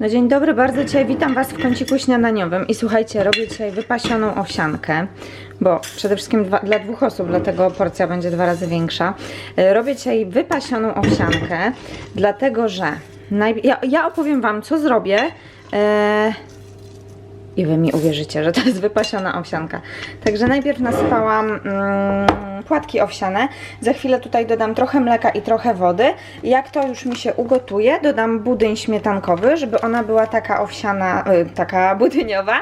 No dzień dobry, bardzo dzisiaj witam Was w kąciku śniadaniowym i słuchajcie, robię dzisiaj wypasioną owsiankę, bo przede wszystkim dwa, dla dwóch osób, dlatego porcja będzie dwa razy większa. E, Robię dzisiaj wypasioną owsiankę, dlatego że naj... ja, ja opowiem Wam, co zrobię e... i Wy mi uwierzycie, że to jest wypasiona owsianka. Także najpierw nasypałam mm, płatki owsiane, za chwilę tutaj dodam trochę mleka i trochę wody. Jak to już mi się ugotuje, dodam budyń śmietankowy, żeby ona była taka owsiana, y, taka budyniowa.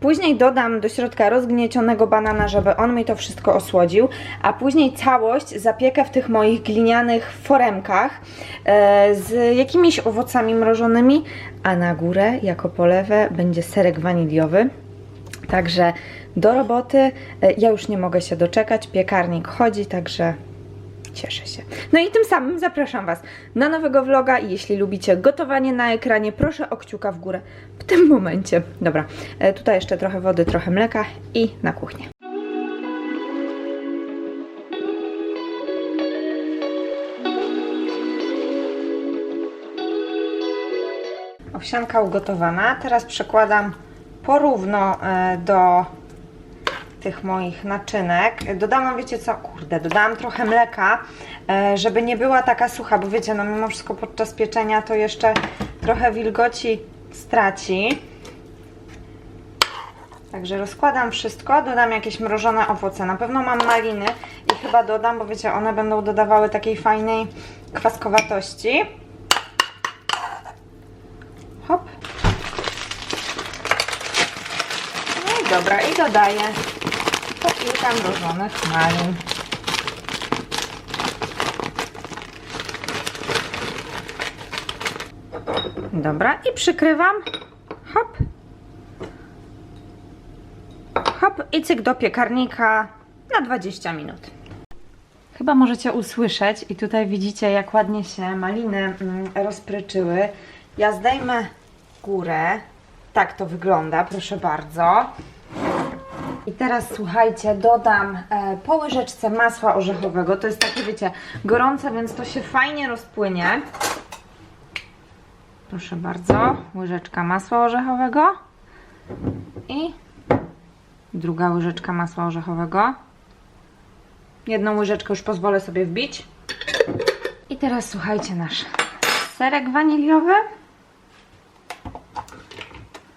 Później dodam do środka rozgniecionego banana, żeby on mi to wszystko osłodził, a później całość zapiekę w tych moich glinianych foremkach e, z jakimiś owocami mrożonymi, a na górę jako polewę będzie serek waniliowy. Także do roboty. E, Ja już nie mogę się doczekać. Piekarnik chodzi, także cieszę się. No i tym samym zapraszam Was na nowego vloga i jeśli lubicie gotowanie na ekranie, proszę o kciuka w górę w tym momencie. Dobra, e, tutaj jeszcze trochę wody, trochę mleka i na kuchnię. Owsianka ugotowana. Teraz przekładam porówno e, do tych moich naczynek. Dodałam, wiecie co, kurde, dodałam trochę mleka, e, żeby nie była taka sucha, bo wiecie, no mimo wszystko podczas pieczenia to jeszcze trochę wilgoci straci. Także rozkładam wszystko, dodam jakieś mrożone owoce. Na pewno mam maliny i chyba dodam, bo wiecie, one będą dodawały takiej fajnej kwaskowatości. Hop. No i dobra, i dodaję po kilka mrożonych malin. Dobra, i przykrywam. Hop. Hop i cyk do piekarnika na 20 minut. Chyba możecie usłyszeć i tutaj widzicie jak ładnie się maliny mm, rozpryczyły. Ja zdejmę górę. Tak to wygląda, proszę bardzo. I teraz słuchajcie, dodam e, po łyżeczce masła orzechowego. To jest takie, wiecie, gorące, więc to się fajnie rozpłynie. Proszę bardzo, łyżeczka masła orzechowego i druga łyżeczka masła orzechowego. Jedną łyżeczkę już pozwolę sobie wbić. I teraz słuchajcie, nasz serek waniliowy.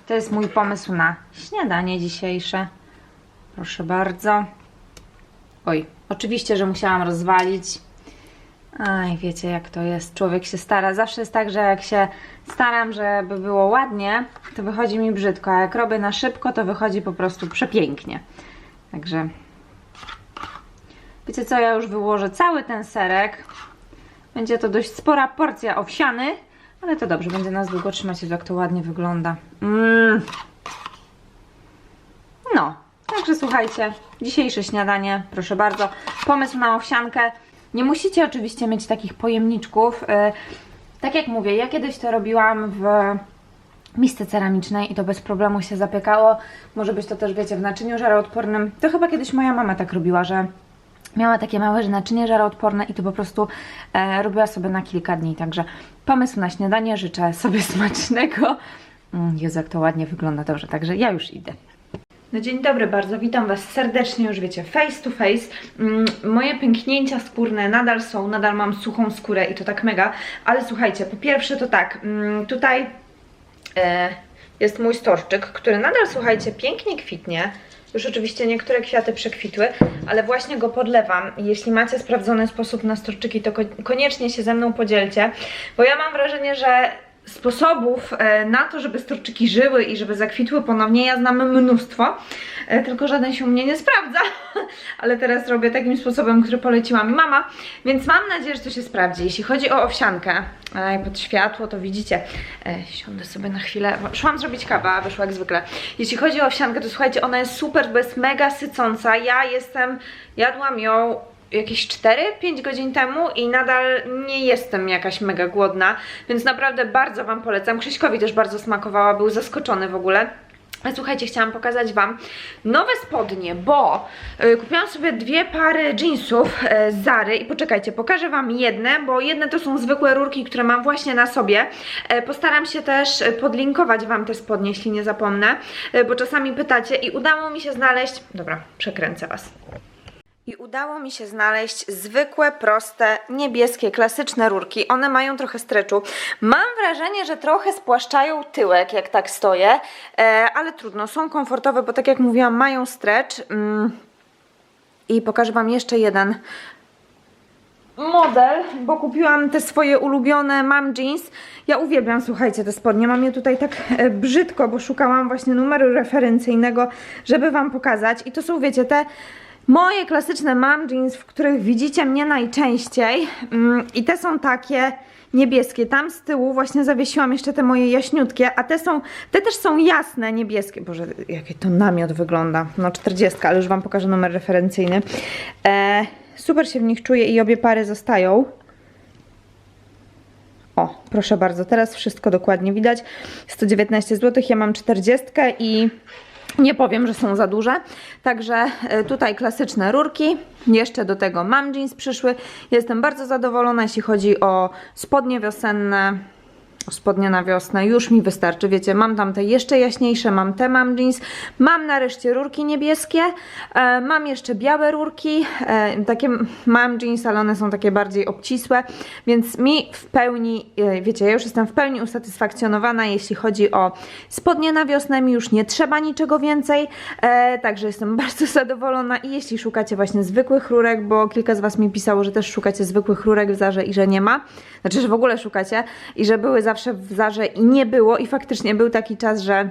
To jest mój pomysł na śniadanie dzisiejsze. Proszę bardzo. Oj, oczywiście, że musiałam rozwalić. Aj, wiecie jak to jest. Człowiek się stara. Zawsze jest tak, że jak się staram, żeby było ładnie, to wychodzi mi brzydko, a jak robię na szybko, to wychodzi po prostu przepięknie. Także wiecie co, ja już wyłożę cały ten serek. Będzie to dość spora porcja owsiany, ale to dobrze, będzie nas długo trzymać, jak to ładnie wygląda. Mmm. Także słuchajcie, dzisiejsze śniadanie, proszę bardzo, pomysł na owsiankę. Nie musicie oczywiście mieć takich pojemniczków. Yy, tak jak mówię, ja kiedyś to robiłam w misce ceramicznej i to bez problemu się zapiekało. Może być to też, wiecie, w naczyniu żaroodpornym. To chyba kiedyś moja mama tak robiła, że miała takie małe naczynie żaroodporne i to po prostu e, robiła sobie na kilka dni. Także pomysł na śniadanie, życzę sobie smacznego. Mm, Jezu, jak to ładnie wygląda. Dobrze, także ja już idę. No dzień dobry bardzo, witam Was serdecznie, już wiecie, face to face. Mm, Moje pęknięcia skórne nadal są, nadal mam suchą skórę i to tak mega, ale słuchajcie, po pierwsze to tak, mm, tutaj e, jest mój storczyk, który nadal, słuchajcie, pięknie kwitnie. Już oczywiście niektóre kwiaty przekwitły, ale właśnie go podlewam. Jeśli macie sprawdzony sposób na storczyki, to ko- koniecznie się ze mną podzielcie, bo ja mam wrażenie, że sposobów e, na to, żeby storczyki żyły i żeby zakwitły ponownie, ja znam mnóstwo, e, tylko żaden się u mnie nie sprawdza, ale teraz robię takim sposobem, który poleciła mi mama, więc mam nadzieję, że to się sprawdzi. Jeśli chodzi o owsiankę, e, pod światło, to widzicie, siądę sobie na chwilę, szłam zrobić kawę, a wyszła jak zwykle. Jeśli chodzi o owsiankę, to słuchajcie, ona jest super, bo jest mega sycąca, ja jestem, jadłam ją jakieś 4-5 godzin temu i nadal nie jestem jakaś mega głodna, więc naprawdę bardzo Wam polecam. Krzyśkowi też bardzo smakowała, był zaskoczony w ogóle. A słuchajcie, chciałam pokazać Wam nowe spodnie, bo y, kupiłam sobie dwie pary jeansów y, z Zary i poczekajcie, pokażę Wam jedne, bo jedne to są zwykłe rurki, które mam właśnie na sobie. E, postaram się też y, podlinkować Wam te spodnie, jeśli nie zapomnę, y, bo czasami pytacie i udało mi się znaleźć... Dobra, przekręcę Was. I udało mi się znaleźć zwykłe, proste, niebieskie, klasyczne rurki. One mają trochę streczu. Mam wrażenie, że trochę spłaszczają tyłek, jak tak stoję, e, ale trudno, są komfortowe, bo tak jak mówiłam, mają stretch. Mm. I pokażę Wam jeszcze jeden model, bo kupiłam te swoje ulubione mam jeans. Ja uwielbiam, słuchajcie, te spodnie. Mam je tutaj tak e, brzydko, bo szukałam właśnie numeru referencyjnego, żeby Wam pokazać. I to są, wiecie, te moje klasyczne mam jeans, w których widzicie mnie najczęściej. Mm, I te są takie niebieskie. Tam z tyłu właśnie zawiesiłam jeszcze te moje jaśniutkie, a te są, te też są jasne, niebieskie. Boże, jaki to namiot wygląda. No 40, ale już Wam pokażę numer referencyjny. E, super się w nich czuję i obie pary zostają. O, proszę bardzo, teraz wszystko dokładnie widać. 119 zł, ja mam 40 i nie powiem, że są za duże. Także e, tutaj klasyczne rurki. Jeszcze do tego mam jeans przyszły. Jestem bardzo zadowolona, jeśli chodzi o spodnie wiosenne. Spodnie na wiosnę już mi wystarczy, wiecie, mam tam te jeszcze jaśniejsze, mam te mam jeans, mam nareszcie rurki niebieskie, e, mam jeszcze białe rurki, e, takie mam jeans, ale one są takie bardziej obcisłe, więc mi w pełni, e, wiecie, ja już jestem w pełni usatysfakcjonowana, jeśli chodzi o spodnie na wiosnę, mi już nie trzeba niczego więcej, e, także jestem bardzo zadowolona. I jeśli szukacie właśnie zwykłych rurek, bo kilka z Was mi pisało, że też szukacie zwykłych rurek w Zarze i że nie ma, znaczy, że w ogóle szukacie i że były zawsze w Zarze i nie było i faktycznie był taki czas, że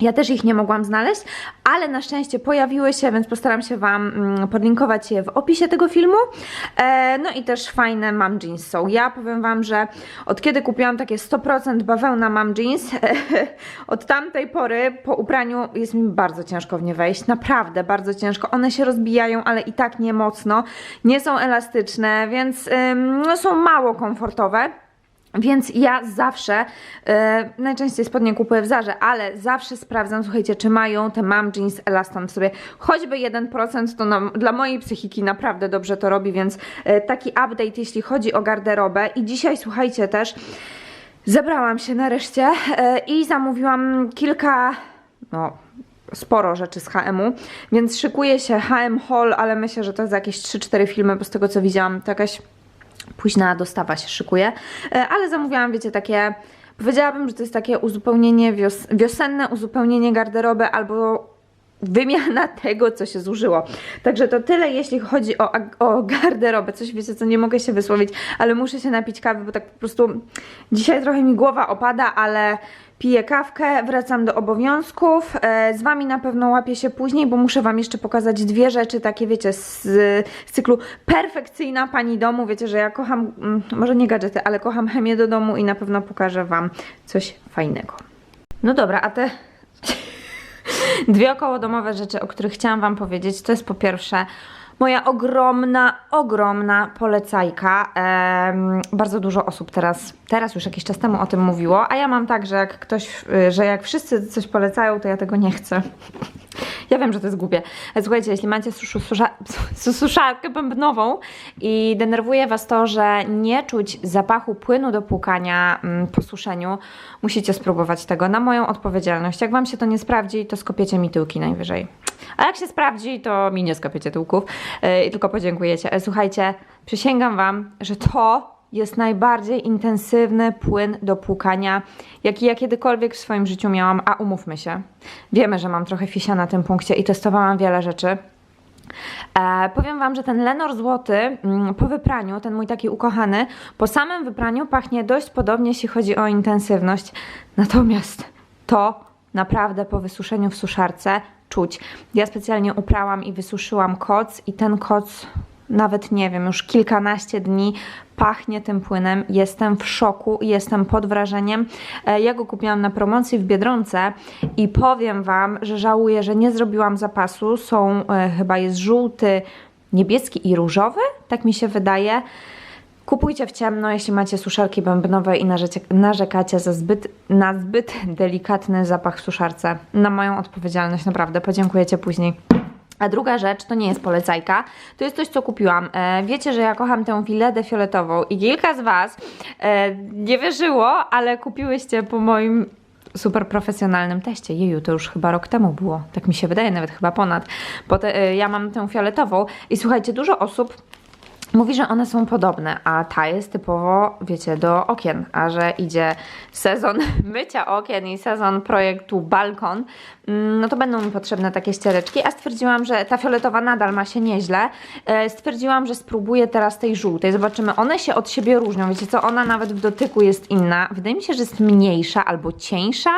ja też ich nie mogłam znaleźć, ale na szczęście pojawiły się, więc postaram się Wam mm, podlinkować je w opisie tego filmu. E, no i też fajne mam jeans są. Ja powiem Wam, że od kiedy kupiłam takie 100% bawełna mam jeans, od tamtej pory po upraniu jest mi bardzo ciężko w nie wejść. Naprawdę bardzo ciężko. One się rozbijają, ale i tak nie mocno. Nie są elastyczne, więc no, są mało komfortowe. Więc ja zawsze, e, najczęściej spodnie kupuję w Zarze, ale zawsze sprawdzam, słuchajcie, czy mają te mam jeans elastan w sobie. Choćby 1% to dla mojej psychiki naprawdę dobrze to robi, więc e, taki update jeśli chodzi o garderobę. I dzisiaj, słuchajcie, też zebrałam się nareszcie e, i zamówiłam kilka, no sporo rzeczy z HM-u, więc szykuje się HM Hall, ale myślę, że to jest jakieś 3-4 filmy, bo z tego co widziałam, to jakaś późna dostawa się szykuje, E, ale zamówiłam, wiecie, takie, powiedziałabym, że to jest takie uzupełnienie, wios wiosenne uzupełnienie garderoby albo wymiana tego, co się zużyło. Także to tyle, jeśli chodzi o, o garderobę. Coś wiecie, co nie mogę się wysłowić, ale muszę się napić kawy, bo tak po prostu dzisiaj trochę mi głowa opada, ale piję kawkę, wracam do obowiązków. E, Z Wami na pewno łapię się później, bo muszę Wam jeszcze pokazać dwie rzeczy, takie wiecie, z, z cyklu perfekcyjna pani domu. Wiecie, że ja kocham, mm, może nie gadżety, ale kocham chemię do domu i na pewno pokażę Wam coś fajnego. No dobra, a te Dwie okołodomowe rzeczy, o których chciałam Wam powiedzieć, to jest po pierwsze moja ogromna, ogromna polecajka. Em, bardzo dużo osób teraz, teraz już jakiś czas temu o tym mówiło, a ja mam tak, że jak ktoś, y, że jak wszyscy coś polecają, to ja tego nie chcę. Ja wiem, że to jest głupie. Słuchajcie, jeśli macie suszu, susza, bębnową i denerwuje Was to, że nie czuć zapachu płynu do płukania mm, po suszeniu, musicie spróbować tego na moją odpowiedzialność. Jak Wam się to nie sprawdzi, to skopiecie mi tyłki najwyżej. A jak się sprawdzi, to mi nie skopiecie tyłków yy, i tylko podziękujecie. Ale słuchajcie, przysięgam Wam, że to jest najbardziej intensywny płyn do płukania, jaki ja kiedykolwiek w swoim życiu miałam, a umówmy się. Wiemy, że mam trochę fisia na tym punkcie i testowałam wiele rzeczy. E, powiem Wam, że ten Lenor Złoty mm, po wypraniu, ten mój taki ukochany, po samym wypraniu pachnie dość podobnie, jeśli chodzi o intensywność. Natomiast to naprawdę po wysuszeniu w suszarce czuć. Ja specjalnie uprałam i wysuszyłam koc i ten koc nawet nie wiem, już kilkanaście dni pachnie tym płynem. Jestem w szoku, jestem pod wrażeniem. E, Ja go kupiłam na promocji w Biedronce i powiem Wam, że żałuję, że nie zrobiłam zapasu. Są, e, chyba jest żółty, niebieski i różowy, tak mi się wydaje. Kupujcie w ciemno, jeśli macie suszarki bębnowe i narzekacie za zbyt, na zbyt delikatny zapach w suszarce. Na moją odpowiedzialność, naprawdę. Podziękujecie później. A druga rzecz, to nie jest polecajka, to jest coś, co kupiłam. E, wiecie, że ja kocham tę filedę fioletową i kilka z Was e, nie wierzyło, ale kupiłyście po moim super profesjonalnym teście. Jeju, to już chyba rok temu było. Tak mi się wydaje, nawet chyba ponad. Bo te, e, ja mam tę fioletową i słuchajcie, dużo osób Mówi, że one są podobne, a ta jest typowo, wiecie, do okien, a że idzie sezon mycia okien i sezon projektu balkon, mm, no to będą mi potrzebne takie ściereczki, a stwierdziłam, że ta fioletowa nadal ma się nieźle. E, Stwierdziłam, że spróbuję teraz tej żółtej. Zobaczymy, one się od siebie różnią. Wiecie co, ona nawet w dotyku jest inna. Wydaje mi się, że jest mniejsza albo cieńsza.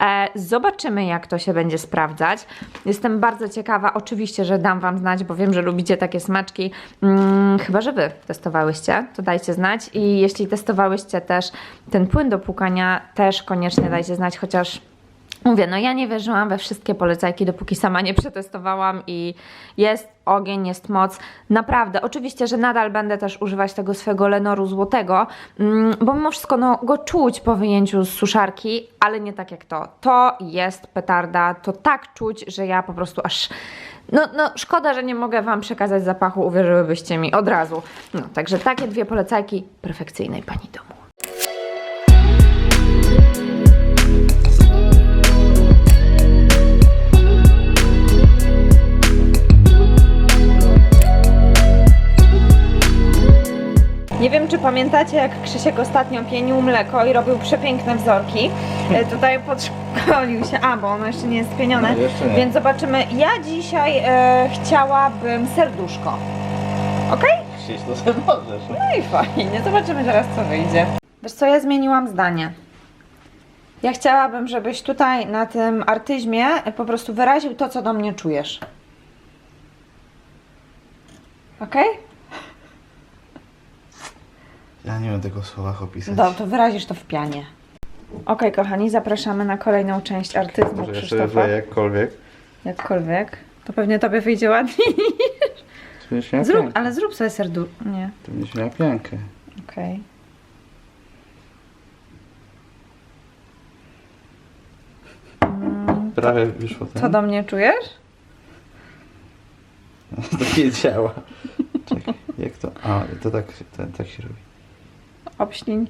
E, Zobaczymy, jak to się będzie sprawdzać. Jestem bardzo ciekawa. Oczywiście, że dam Wam znać, bo wiem, że lubicie takie smaczki. Mm, chyba, że Wy testowałyście, to dajcie znać. I jeśli testowałyście też ten płyn do płukania, też koniecznie dajcie znać, chociaż Mówię, no ja nie wierzyłam we wszystkie polecajki, dopóki sama nie przetestowałam i jest ogień, jest moc. Naprawdę, oczywiście, że nadal będę też używać tego swojego Lenoru złotego, mm, bo mimo wszystko no, go czuć po wyjęciu z suszarki, ale nie tak jak to. To jest petarda, to tak czuć, że ja po prostu aż... No, no, szkoda, że nie mogę Wam przekazać zapachu, uwierzyłybyście mi od razu. No, także takie dwie polecajki perfekcyjnej Pani domu. Wiem, czy pamiętacie, jak Krzysiek ostatnio pienił mleko i robił przepiękne wzorki. E, Tutaj podszkolił się, a bo ono jeszcze nie jest pienione, No, jeszcze nie. więc zobaczymy. Ja dzisiaj e, chciałabym serduszko. Ok? Chcieć to sobie możesz. No i fajnie, zobaczymy teraz, co wyjdzie. Wiesz co, ja zmieniłam zdanie. Ja chciałabym, żebyś tutaj na tym artyzmie po prostu wyraził to, co do mnie czujesz. Ok? Ja nie wiem tego w słowach opisać. Dobrze, to wyrazisz to w pianie. Ok, kochani, zapraszamy na kolejną część artyzmu Może ja sobie Krzysztofa. wleję jakkolwiek. Jakkolwiek. To pewnie tobie wyjdzie ładniej. To Zrób, piankę. ale zrób sobie serdu... Nie, To będziesz miała piankę. okej. Prawie wyszło ten. Co do mnie czujesz? To nie działa. Czekaj, jak to? A, to tak, to, tak się robi. Obśniń.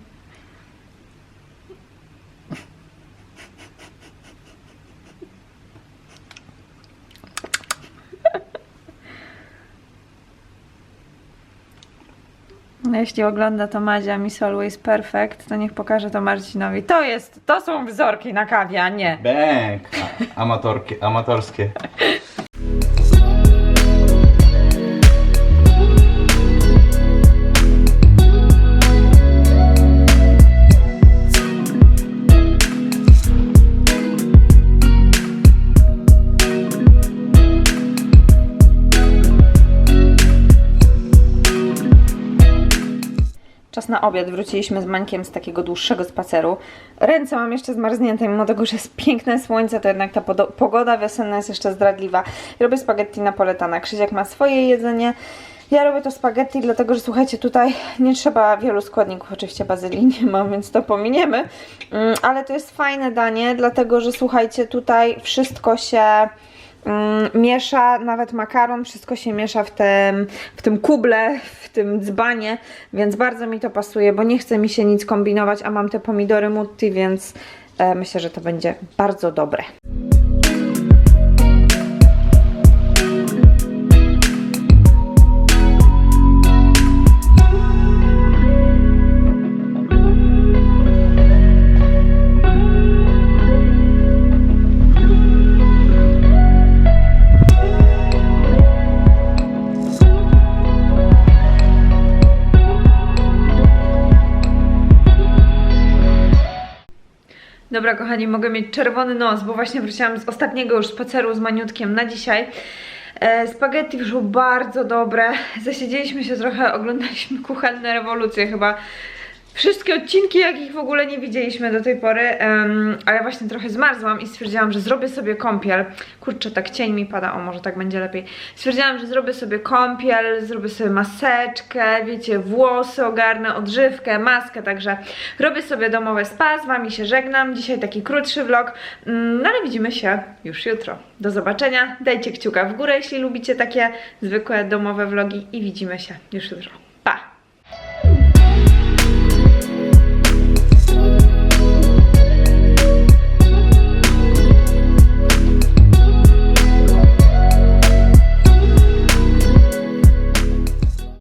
No, Jeśli ogląda to Madzia Miss Always Perfect, to niech pokaże to Marcinowi. To jest, to są wzorki na kawie, a nie. Bęk! A- Amatorkie, amatorskie. Na obiad. Wróciliśmy z Mańkiem z takiego dłuższego spaceru. Ręce mam jeszcze zmarznięte, mimo tego, że jest piękne słońce, to jednak ta pogoda wiosenna jest jeszcze zdradliwa. Robię spaghetti napoletana. Krzysiek ma swoje jedzenie. Ja robię to spaghetti, dlatego że słuchajcie, tutaj nie trzeba wielu składników, oczywiście bazylii nie mam, więc to pominiemy. Mm, Ale to jest fajne danie, dlatego że słuchajcie, tutaj wszystko się miesza, nawet makaron, wszystko się miesza w tym, w tym kuble, w tym dzbanie, więc bardzo mi to pasuje, bo nie chce mi się nic kombinować, a mam te pomidory mutti, więc e, myślę, że to będzie bardzo dobre. Dobra, kochani, mogę mieć czerwony nos, bo właśnie wróciłam z ostatniego już spaceru z Maniutkiem na dzisiaj. E, spaghetti wyszło bardzo dobre. Zasiedzieliśmy się trochę, oglądaliśmy kuchenne rewolucje chyba wszystkie odcinki, jakich w ogóle nie widzieliśmy do tej pory, em, ale właśnie trochę zmarzłam i stwierdziłam, że zrobię sobie kąpiel. Kurczę, tak cień mi pada, o może tak będzie lepiej. Stwierdziłam, że zrobię sobie kąpiel, zrobię sobie maseczkę, wiecie, włosy ogarnę, odżywkę, maskę, także robię sobie domowe spa, z Wami się żegnam. Dzisiaj taki krótszy vlog, mm, no ale widzimy się już jutro. Do zobaczenia, dajcie kciuka w górę, jeśli lubicie takie zwykłe domowe vlogi i widzimy się już jutro.